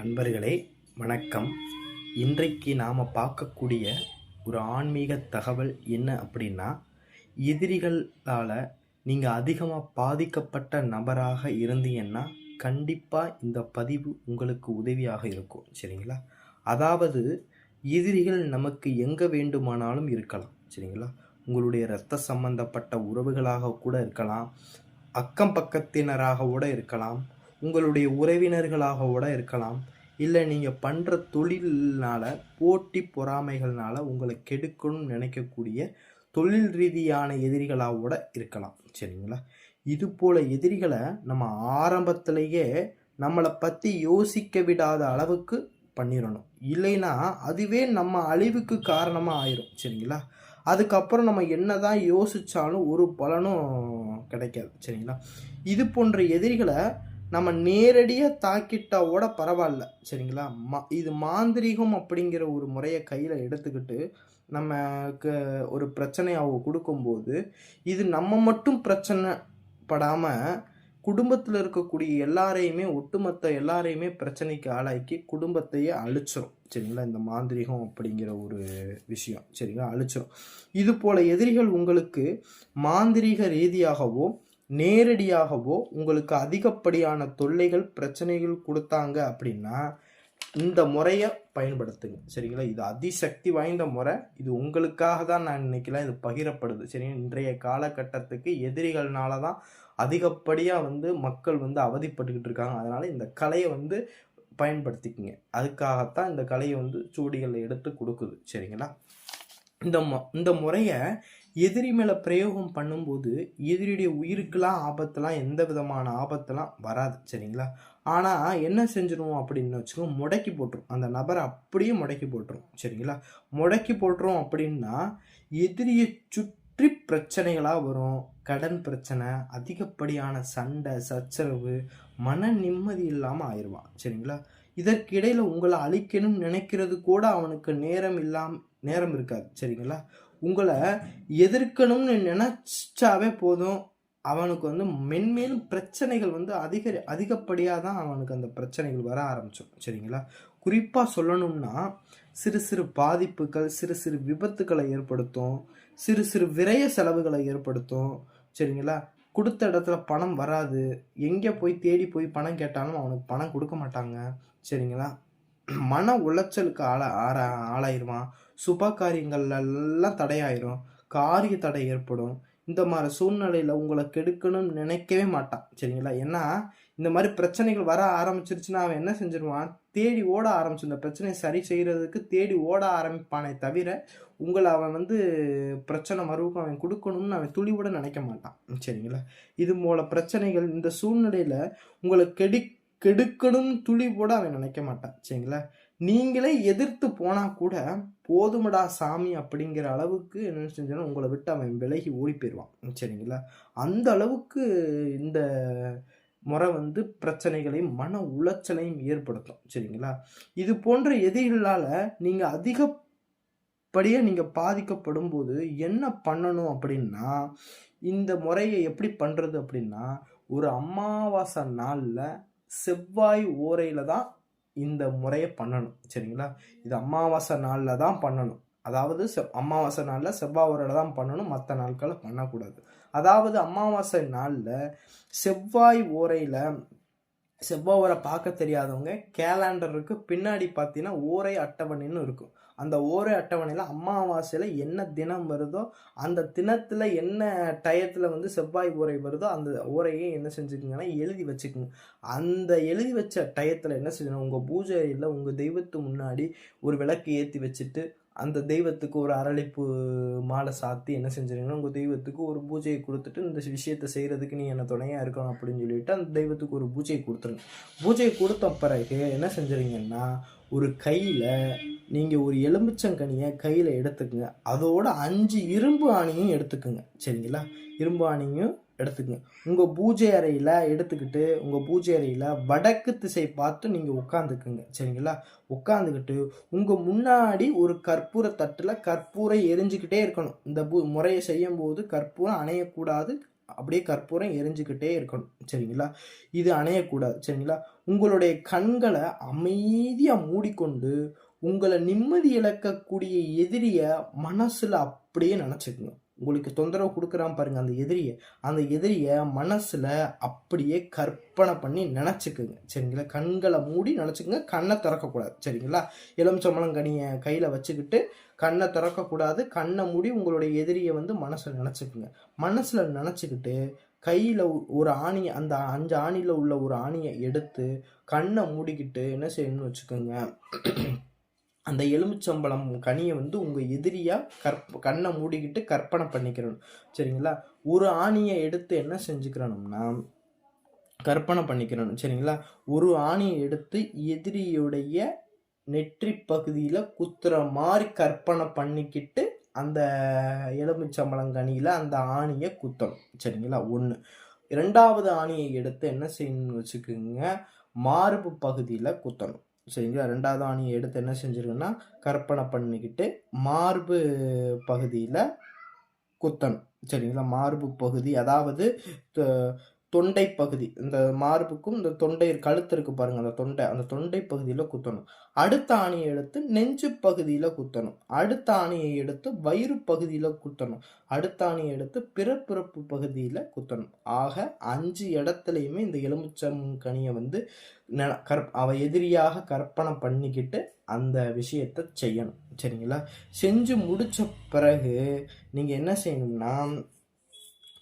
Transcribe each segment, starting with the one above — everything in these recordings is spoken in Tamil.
அன்பர்களே வணக்கம். இன்றைக்கு நாம் பார்க்கக்கூடிய ஒரு ஆன்மீக தகவல் என்ன அப்படின்னா எதிரிகளால் நீங்கள் அதிகமாக பாதிக்கப்பட்ட நபராக இருந்தீங்கன்னா கண்டிப்பாக இந்த பதிவு உங்களுக்கு உதவியாக இருக்கும் சரிங்களா? அதாவது எதிரிகள் நமக்கு எங்கே வேண்டுமானாலும் இருக்கலாம் சரிங்களா? உங்களுடைய இரத்த சம்பந்தப்பட்ட உறவுகளாக கூட இருக்கலாம் அக்கம் பக்கத்தினராக கூட இருக்கலாம் உங்களுடைய உறவினர்களாக கூட இருக்கலாம். இல்லை நீங்கள் பண்ணுற தொழில்னால போட்டி பொறாமைகள்னால் உங்களை கெடுக்கணும்னு நினைக்கக்கூடிய தொழில் ரீதியான எதிரிகளாக கூட இருக்கலாம். சரிங்களா? இது போல் எதிரிகளை நம்ம ஆரம்பத்திலேயே நம்மளை பற்றி யோசிக்க விடாத அளவுக்கு பண்ணிடணும் இல்லைன்னா அதுவே நம்ம அழிவுக்கு காரணமாக ஆயிரும். சரிங்களா? அதுக்கப்புறம் நம்ம என்ன தான் யோசிச்சாலும் ஒரு பலனும் கிடைக்காது. சரிங்களா? இது போன்ற எதிரிகளை நம்ம நேரடியாக தாக்கிட்டாவோட பரவாயில்ல. சரிங்களா? மா இது மாந்திரீகம் அப்படிங்கிற ஒரு முறையை கையில் எடுத்துக்கிட்டு நமக்கு ஒரு பிரச்சனை அவங்க கொடுக்கும்போது இது நம்ம மட்டும் பிரச்சனை படாமல் குடும்பத்தில் இருக்கக்கூடிய எல்லாரையுமே ஒட்டுமொத்த எல்லாரையுமே பிரச்சனைக்கு ஆளாக்கி குடும்பத்தையே அழிச்சிரும். சரிங்களா? இந்த மாந்திரிகம் அப்படிங்கிற ஒரு விஷயம். சரிங்களா? அழிச்சிரும். இது போல் எதிரிகள் உங்களுக்கு மாந்திரீக ரீதியாகவோ நேரடியாகவோ உங்களுக்கு அதிகப்படியான தொல்லைகள் பிரச்சனைகள் கொடுத்தாங்க அப்படின்னா இந்த முறையை பயன்படுத்துங்க. சரிங்களா? இது அதிசக்தி வாய்ந்த முறை. இது உங்களுக்காக தான் நான் நினைக்கலாம் இது பகிரப்படுது. சரி இன்றைய காலகட்டத்துக்கு எதிரிகள்னால தான் அதிகப்படியாக வந்து மக்கள் வந்து அவதிப்பட்டுக்கிட்டு இருக்காங்க. அதனால் இந்த கலையை வந்து பயன்படுத்திக்கிங்க. அதுக்காகத்தான் இந்த கலையை வந்து சூடிகளில் எடுத்து கொடுக்குது. சரிங்களா? இந்த மு இந்த முறையை எதிரி மேலே பிரயோகம் பண்ணும்போது எதிரியுடைய உயிருக்கெல்லாம் ஆபத்தெல்லாம் எந்த விதமான ஆபத்தெல்லாம் வராது. சரிங்களா? ஆனால் என்ன செஞ்சிருவோம் அப்படின்னு வச்சுக்கோங்க முடக்கி போட்டுரும். அந்த நபரை அப்படியே முடக்கி போட்டுரும். சரிங்களா? முடக்கி போட்டுரும் அப்படின்னா எதிரியை சுற்றி பிரச்சனைகளாக வரும். கடன் பிரச்சனை அதிகப்படியான சண்டை சச்சரவு மன நிம்மதி இல்லாமல் ஆயிடுவான். சரிங்களா? இதற்கிடையில் உங்களை அழிக்கணும்னு நினைக்கிறது கூட அவனுக்கு நேரம் இல்லாம நேரம் இருக்காது. சரிங்களா? உங்களை எதிர்க்கணும்னு நினச்சாவே போதும். அவனுக்கு வந்து மென்மேலும் பிரச்சனைகள் வந்து அதிக அதிகப்படியாக தான் அவனுக்கு அந்த பிரச்சனைகள் வர ஆரம்பிச்சிடும் சரிங்களா? குறிப்பாக சொல்லணும்னா சிறு சிறு பாதிப்புகள் சிறு சிறு விபத்துக்களை ஏற்படுத்தும் சிறு சிறு விரய செலவுகளை ஏற்படுத்தும். சரிங்களா? கொடுத்த இடத்துல பணம் வராது. எங்கே போய் தேடி போய் பணம் கேட்டாலும் அவனுக்கு பணம் கொடுக்க மாட்டாங்க. சரிங்களா? மன உளைச்சலுக்கு ஆளா ஆறா ஆளாயிருவான். சுப காரியங்கள்லாம் தடையாயிரும். காரிய தடை ஏற்படும். இந்த மாதிரி சூழ்நிலையில் உங்களை கெடுக்கணும்னு நினைக்கவே மாட்டான். சரிங்களா? ஏன்னா இந்த மாதிரி பிரச்சனைகள் வர ஆரம்பிச்சிருச்சுன்னா அவன் என்ன செஞ்சிருவான்? தேடி ஓட ஆரம்பிச்சு இந்த பிரச்சனையை சரி செய்கிறதுக்கு தேடி ஓட ஆரம்பிப்பானே தவிர உங்களை அவன் வந்து பிரச்சனை மறுவுக்கு அவன் கொடுக்கணும்னு அவன் துளிவிட நினைக்க மாட்டான். சரிங்களா? இது போல பிரச்சனைகள் இந்த சூழ்நிலையில் உங்களை கெடி கெடுக்கணும்னு துளி அவன் நினைக்க மாட்டான். சரிங்களா? நீங்களே எதிர்த்து போனால் கூட போதுமடா சாமி அப்படிங்கிற அளவுக்கு என்ன செஞ்சாலும் உங்களை விட்டு அவன் விலகி ஓடி போயிடுவான் சரிங்களா? அந்த அளவுக்கு இந்த முறை வந்து பிரச்சனைகளையும் மன உளைச்சலையும் ஏற்படுத்தும். சரிங்களா? இது போன்ற எதிரிகளால் நீங்கள் அதிகப்படியாக நீங்கள் பாதிக்கப்படும் போது என்ன பண்ணணும் அப்படின்னா இந்த முறையை எப்படி பண்ணுறது அப்படின்னா ஒரு அமாவாசை நாளில் செவ்வாய் ஓரையில் தான் இந்த முறையை பண்ணணும் சரிங்களா? இது அமாவாசை நாளில் தான் பண்ணணும். அதாவது செ அமாவாசை நாளில் செவ்வாய் ஓரையில் தான் பண்ணணும் மற்ற நாட்களில் பண்ணக்கூடாது. அதாவது அமாவாசை நாளில் செவ்வாய் ஓரையில் செவ்வாய் ஓரை பார்க்க தெரியாதவங்க கேலண்டருக்கு பின்னாடி பார்த்தீங்கன்னா ஓரை அட்டவணைன்னு இருக்கும். அந்த ஓரே அட்டவணையில் அமாவாசையில் என்ன தினம் வருதோ அந்த தினத்தில் என்ன டயத்தில் வந்து செவ்வாய் ஓரை வருதோ அந்த ஓரையே என்ன செஞ்சுக்கோங்கன்னா எழுதி வச்சுக்கோங்க. அந்த எழுதி வச்ச டயத்தில் என்ன செய்யணும் உங்கள் பூஜை அறையில் உங்கள் தெய்வத்து முன்னாடி ஒரு விளக்கு ஏற்றி வச்சுட்டு அந்த தெய்வத்துக்கு ஒரு அரளிப்பு மாலை சாத்தி என்ன செஞ்சிருங்கன்னா உங்கள் தெய்வத்துக்கு ஒரு பூஜையை கொடுத்துட்டு இந்த விஷயத்தை செய்கிறதுக்கு நீ என்ன துணையாக இருக்கணும் அப்படின்னு சொல்லிட்டு அந்த தெய்வத்துக்கு ஒரு பூஜையை கொடுத்துருங்க. பூஜையை கொடுத்த பிறகு என்ன செஞ்சுருங்கன்னா ஒரு கையில் நீங்கள் ஒரு எலுமிச்சங்கனியை கையில் எடுத்துக்கங்க. அதோட அஞ்சு இரும்பு ஆணியும் எடுத்துக்கோங்க. சரிங்களா? இரும்பு ஆணியும் எடுத்துக்கங்க. உங்கள் பூஜை அறையில் எடுத்துக்கிட்டு உங்கள் பூஜை அறையில் வடக்கு திசை பார்த்து நீங்கள் உட்காந்துக்குங்க சரிங்களா? உட்காந்துக்கிட்டு உங்கள் முன்னாடி ஒரு கற்பூர தட்டில் கற்பூரம் எரிஞ்சுக்கிட்டே இருக்கணும். இந்த பூ முறையை செய்யும் போது கற்பூரம் அணையக்கூடாது. அப்படியே கற்பூரம் எரிஞ்சுக்கிட்டே இருக்கணும். சரிங்களா? இது அணையக்கூடாது. சரிங்களா? உங்களுடைய கண்களை அமைதியாக மூடிக்கொண்டு உங்களை நிம்மதி இழக்கக்கூடிய எதிரியை மனசில் அப்படியே நினச்சிக்கோங்க. உங்களுக்கு தொந்தரவு கொடுக்குறான் பாருங்க அந்த எதிரியை. அந்த எதிரியை மனசில் அப்படியே கற்பனை பண்ணி நினச்சிக்குங்க. சரிங்களா? கண்களை மூடி நினச்சிக்கோங்க. கண்ணை திறக்கக்கூடாது. சரிங்களா? எலுமிச்சம்பழம் கனியை கையில் வச்சுக்கிட்டு கண்ணை திறக்கக்கூடாது. கண்ணை மூடி உங்களுடைய எதிரியை வந்து மனசில் நினச்சிக்குங்க. மனசில் நினச்சிக்கிட்டு கையில் ஒரு ஆணியை அந்த அஞ்சு ஆணியில் உள்ள ஒரு ஆணியை எடுத்து கண்ணை மூடிக்கிட்டு என்ன செய்யணும்னு வச்சுக்கோங்க. அந்த எலுமிச்சம்பழம் கனியை வந்து உங்கள் எதிரியாக கற்ப கண்ணை மூடிக்கிட்டு கற்பனை பண்ணிக்கிறணும். சரிங்களா? ஒரு ஆணியை எடுத்து என்ன செஞ்சுக்கிறணும்னா கற்பனை பண்ணிக்கிறணும். சரிங்களா? ஒரு ஆணியை எடுத்து எதிரியுடைய நெற்றி பகுதியில் குத்துற மாதிரி கற்பனை பண்ணிக்கிட்டு அந்த எலுமிச்சம்பழங்கனியில் அந்த ஆணியை குத்தணும். சரிங்களா? ஒன்று இரண்டாவது ஆணியை எடுத்து என்ன செய்யணும்னு வச்சுக்கோங்க மார்பு பகுதியில் குத்தணும். சரிங்களா? ரெண்டாவது ஆணியை எடுத்து என்ன செஞ்சிருக்குன்னா கற்பனை பண்ணிக்கிட்டு மார்பு பகுதியில் குத்தணும். சரிங்களா? மார்பு பகுதி அதாவது தொண்டை பகுதி. இந்த மார்புக்கும் இந்த தொண்டை கழுத்து இருக்கு பாருங்க அந்த தொண்டை அந்த தொண்டை பகுதியில் குத்தணும். அடுத்த ஆணியை எடுத்து நெஞ்சு பகுதியில் குத்தணும். அடுத்த ஆணியை எடுத்து வயிறு பகுதியில் குத்தணும். அடுத்த ஆணியை எடுத்து பிறப்பிறப்பு பகுதியில் குத்தணும். ஆக அஞ்சு இடத்துலையுமே இந்த எலுமிச்சம் கனியை வந்து கற் அவ எதிரியாக கற்பனை பண்ணிக்கிட்டு அந்த விஷயத்தை செய்யணும். சரிங்களா? செஞ்சு முடித்த பிறகு நீங்கள் என்ன செய்யணும்னா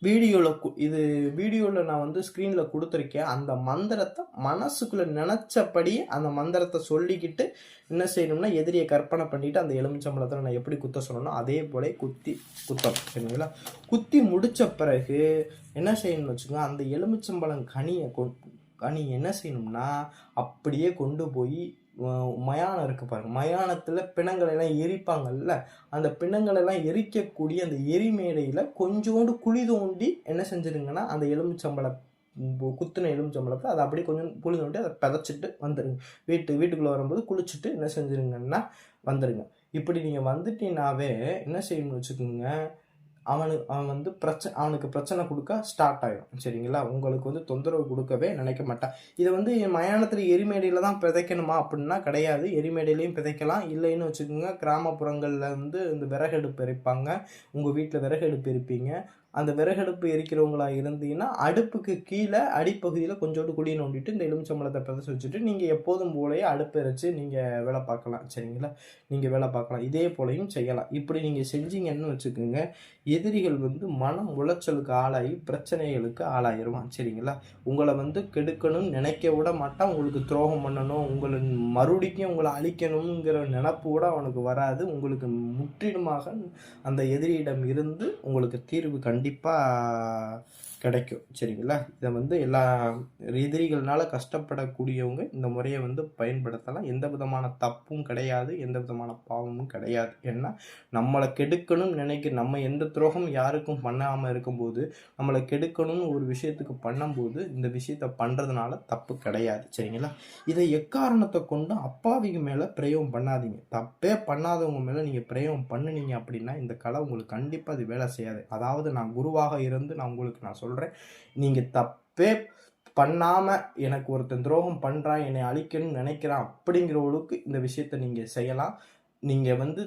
வீடியோவில் இது வீடியோவில் நான் வந்து ஸ்க்ரீனில் கொடுத்துருக்கேன். அந்த மந்திரத்தை மனசுக்குள்ளே நினச்சபடி அந்த மந்திரத்தை சொல்லிக்கிட்டு என்ன செய்யணும்னா எதிரியை கற்பனை பண்ணிவிட்டு அந்த எலுமிச்சம்பளத்தில் நான் எப்படி குத்த சொன்னோன்னா அதே போல குத்தி குத்தம் சரிங்களா? குத்தி முடித்த பிறகு என்ன செய்யணும்னு வச்சுக்கோங்க அந்த எலுமிச்சம்பழம் கனியை கொ கனி என்ன செய்யணும்னா அப்படியே கொண்டு போய் மயானம் இருக்குது பாருங்கள் மயானத்தில் பிணங்களெல்லாம் எரிப்பாங்கல்ல அந்த பிணங்களெல்லாம் எரிக்கக்கூடிய அந்த எரிமேடையில் கொஞ்சோண்டு குழி தோண்டி என்ன செஞ்சிருங்கன்னா அந்த எலுமிச்சம்பளம் குத்துன எலுமிச்சம்பளத்தை அதை அப்படியே கொஞ்சம் குழி தோண்டி அதை பிதச்சிட்டு வந்துடுங்க வீட்டு வீட்டுக்குள்ளே வரும்போது குளிச்சுட்டு என்ன செஞ்சுருங்கன்னா வந்துடுங்க இப்படி நீங்கள் வந்துட்டீங்கனாவே என்ன செய்யணும்னு வச்சுக்கோங்க அவனுக்கு அவன் வந்து பிரச்சனை அவனுக்கு பிரச்சனை கொடுக்க ஸ்டார்ட் ஆகிடும் சரிங்களா? உங்களுக்கு வந்து தொந்தரவு கொடுக்கவே நினைக்க மாட்டான். இதை வந்து மயானத்தில் எரிமேடையில் தான் பிதைக்கணுமா அப்படின்னா கிடையாது. எரிமேடையிலையும் பிதைக்கலாம். இல்லைன்னு வச்சுக்கோங்க கிராமப்புறங்களில் வந்து இந்த விறகு எடுப்பு எரிப்பாங்க. உங்கள் வீட்டில் விறகடுப்பு எரிப்பீங்க. அந்த விறகடுப்பு எரிக்கிறவங்களா இருந்தீங்கன்னா அடுப்புக்கு கீழே அடிப்பகுதியில் கொஞ்சோண்டு குழி நோண்டிட்டு இந்த எலுமிச்சம்பழத்தை பிரதச்சு வச்சுட்டு நீங்கள் எப்போதும் போலயே அடுப்பு எரிச்சு நீங்கள் வேலை பார்க்கலாம் சரிங்களா? நீங்கள் வேலை பார்க்கலாம். இதே போலையும் செய்யலாம். இப்படி நீங்கள் செஞ்சீங்கன்னு வச்சுக்கோங்க எதிரிகள் வந்து மனம் உளைச்சலுக்கு ஆளாகி பிரச்சனைகளுக்கு ஆளாயிருவான் சரிங்களா? உங்களை வந்து கெடுக்கணும்னு நினைக்க விட மாட்டான். உங்களுக்கு துரோகம் பண்ணணும் உங்களை மறுபடிக்கும் உங்களை அழிக்கணுங்கிற நினப்பு கூட அவனுக்கு வராது. உங்களுக்கு முற்றிலுமாக அந்த எதிரியிடம் இருந்து உங்களுக்கு தீர்வு கண்டு கண்டிப்பாக கிடைக்கும். சரிங்களா? இதை வந்து எல்லா எதிரிகள்னால கஷ்டப்படக்கூடியவங்க இந்த முறையை வந்து பயன்படுத்தலாம். எந்த விதமான தப்பும் கிடையாது எந்த விதமான பாவமும் கிடையாது. ஏன்னா நம்மளை கெடுக்கணும்னு நினைக்க நம்ம எந்த துரோகம் யாருக்கும் பண்ணாமல் இருக்கும்போது நம்மளை கெடுக்கணும்னு ஒரு விஷயத்துக்கு பண்ணும்போது இந்த விஷயத்த பண்ணுறதுனால தப்பு கிடையாது. சரிங்களா? இதை எக்காரணத்தை கொண்டு அப்பாவிக்கு மேலே பிரயோகம் பண்ணாதீங்க. தப்பே பண்ணாதவங்க மேலே நீங்கள் பிரயோகம் பண்ணினீங்க அப்படின்னா இந்த கலை உங்களுக்கு கண்டிப்பாக அது வேலை செய்யாது. அதாவது நான் குருவாக இருந்து நான் உங்களுக்கு நான் சொல்கிறேன் சொல்கிறேன் நீங்கள் தப்பே பண்ணாமல் எனக்கு ஒருத்தன் துரோகம் பண்ணுறான் என்னை அழிக்கணும்னு நினைக்கிறான் அப்படிங்கிறவளுக்கு இந்த விஷயத்த நீங்கள் செய்யலாம். நீங்கள் வந்து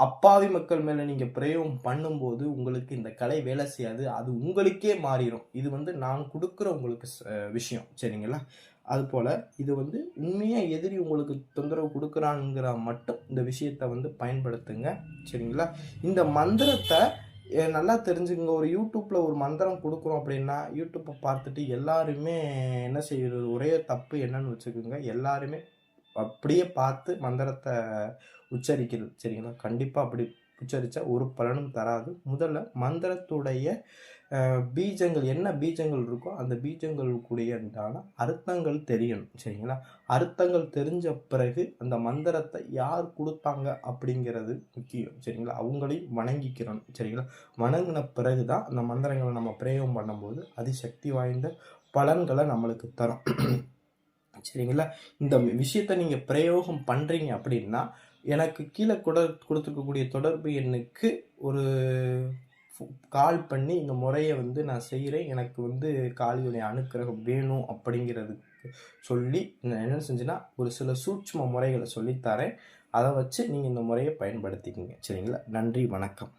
அப்பாவி மக்கள் மேலே நீங்கள் பிரயோகம் பண்ணும்போது உங்களுக்கு இந்த கலை வேலை செய்யாது. அது உங்களுக்கே மாறிடும் இது வந்து நான் கொடுக்குற உங்களுக்கு விஷயம். சரிங்களா? அதுபோல் இது வந்து உண்மையாக எதிரி உங்களுக்கு தொந்தரவு கொடுக்குறாங்கிற மட்டும் இந்த விஷயத்தை வந்து பயன்படுத்துங்க. சரிங்களா? இந்த மந்திரத்தை நல்லா தெரிஞ்சுக்கங்க. ஒரு யூடியூப்பில் ஒரு மந்திரம் கொடுக்குறோம் அப்படின்னா யூடியூப்பை பார்த்துட்டு எல்லாருமே என்ன செய்கிறது ஒரே தப்பு என்னன்னு வச்சுக்கோங்க. எல்லாருமே அப்படியே பார்த்து மந்திரத்தை உச்சரிக்கிறது சரிங்களா? கண்டிப்பாக அப்படி உச்சரித்தா ஒரு பலனும் தராது. முதல்ல மந்திரத்துடைய பீஜங்கள் என்ன பீஜங்கள் இருக்கோ அந்த பீஜங்களுக்குடைய அர்த்தங்கள் தெரியணும் சரிங்களா? அர்த்தங்கள் தெரிஞ்ச பிறகு அந்த மந்திரத்தை யார் கொடுத்தாங்க அப்படிங்கிறது முக்கியம் சரிங்களா? அவங்களையும் வணங்கிக்கிறோம் சரிங்களா? வணங்கின பிறகு தான் அந்த மந்திரங்களை நம்ம பிரயோகம் பண்ணும்போது அதிசக்தி வாய்ந்த பலன்களை நம்மளுக்கு தரும் சரிங்களா? இந்த விஷயத்தை நீங்கள் பிரயோகம் பண்ணுறீங்க அப்படின்னா எனக்கு கீழே கொடு கொடுத்துருக்கக்கூடிய தொடர்பு எண்ணுக்கு ஒரு கால் பண்ணி இந்த முறையை வந்து நான் செய்கிறேன் எனக்கு வந்து காளியுடைய அனுக்கிரகம் வேணும் அப்படிங்கிறதுக்கு சொல்லி நான் என்ன செஞ்சேன்னா ஒரு சில சூட்சம முறைகளை சொல்லித்தரேன் அதை வச்சு நீங்கள் இந்த முறையை பயன்படுத்திக்கிங்க. சரிங்களா? நன்றி வணக்கம்.